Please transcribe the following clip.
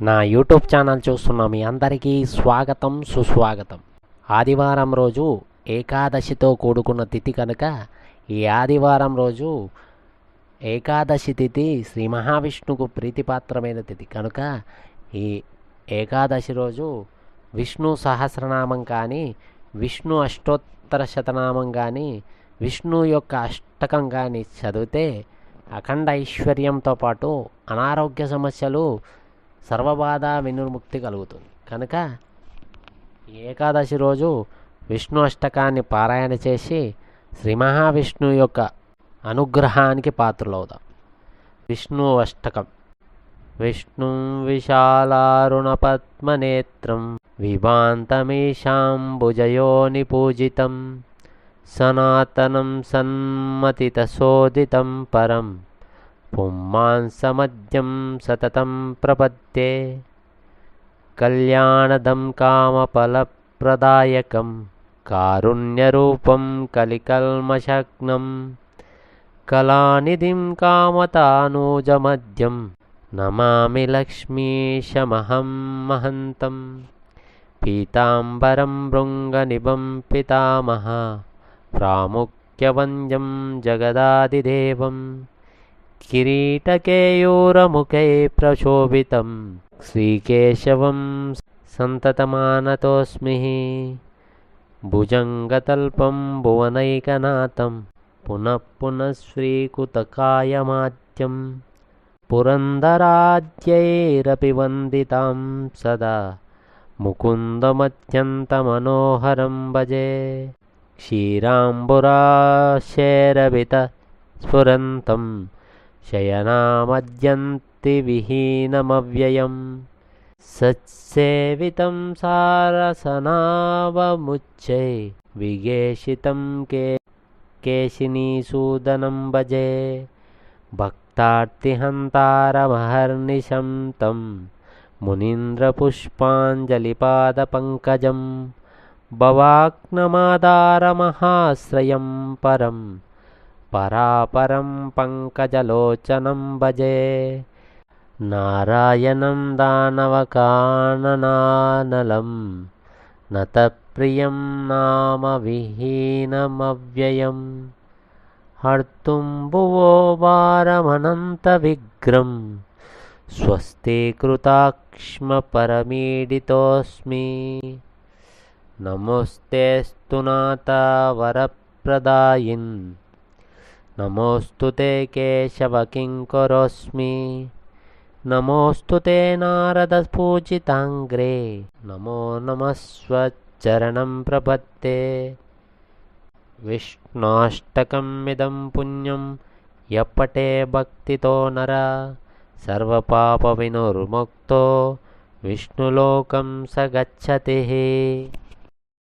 నా YouTube channel చూస్తున్న మీ అందరికీ స్వాగతం సుస్వాగతం. ఆదివారం రోజు ఏకాదశితో కూడుకున్న తిథి కనుక ఈ ఆదివారం రోజు ఏకాదశి తిథి శ్రీ మహావిష్ణువుకు ప్రీతిపాత్రమైన తిథి. కనుక ఈ ఏకాదశి రోజు విష్ణు సహస్రనామం కానీ విష్ణు అష్టోత్తర శతనామం కానీ విష్ణు యొక్క అష్టకం కానీ చదివితే అఖండ ఐశ్వర్యంతో పాటు అనారోగ్య సమస్యలు సర్వబాధ వినుర్ముక్తి కలుగుతుంది. కనుక ఏకాదశి రోజు విష్ణు అష్టకాన్ని పారాయణ చేసి శ్రీ మహావిష్ణువు యొక్క అనుగ్రహానికి పాత్రలవుదాం. విష్ణు అష్టకం. విష్ణు విశాలారుణపద్మనేత్రం విభాంతమీశాంబుజయోని పూజితం. సనాతనం సన్మతితశోదితం పరం. पुंमांसमद्यं सततं प्रपद्ये। कल्याणदं कामफलप्रदायकं कारुण्यरूपं कलिकल्मशग्नं कलानिधिं कामतानूजमद्यं नमामि लक्ष्मीशमहं महन्तं पीताम्बरं भृङ्गनिबं पितामहः प्रामुख्यवन्द्यं जगदादिदेवम्। किरीटकेयूरमुखैः प्रशोभितं श्रीकेशवं सन्ततमानतोऽस्मिः। भुजङ्गतल्पं भुवनैकनाथं पुनः पुनः श्रीकृतकायमाद्यं पुरन्दराद्यैरपि वन्दितां सदा। मुकुन्दमत्यन्तमनोहरं भजे। क्षीराम्बुराशेरभितस्फुरन्तम्। शयनामद्यन्तिविहीनमव्ययं सत्सेवितं सारसनावमुच्चै विगेशितं के केशिनीसूदनं भजे। भक्तार्तिहन्तारमहर्निशं तं मुनीन्द्रपुष्पाञ्जलिपादपङ्कजं। भवाग्नमादारमहाश्रयं परम् परापरं पङ्कजलोचनं भजे। नारायणं दानवकाननानलं नतप्रियं नाम विहीनमव्ययं हर्तुं भुवो वारमनन्तविग्रं स्वस्तीकृताक्ष्मपरमीडितोऽस्मि नमोऽस्तेऽस्तु नाथा वरप्रदायिन् नमोऽस्तु ते केशवकिङ्करोऽस्मि नमोऽस्तु ते नारदपूजिताङ्ग्रे। नमो नमः स्वचरणं प्रपत्ते। विष्णाष्टकमिदं पुण्यं यपटे भक्तितो नरा। सर्वपापविनुर्मुक्तो विष्णुलोकं स गच्छति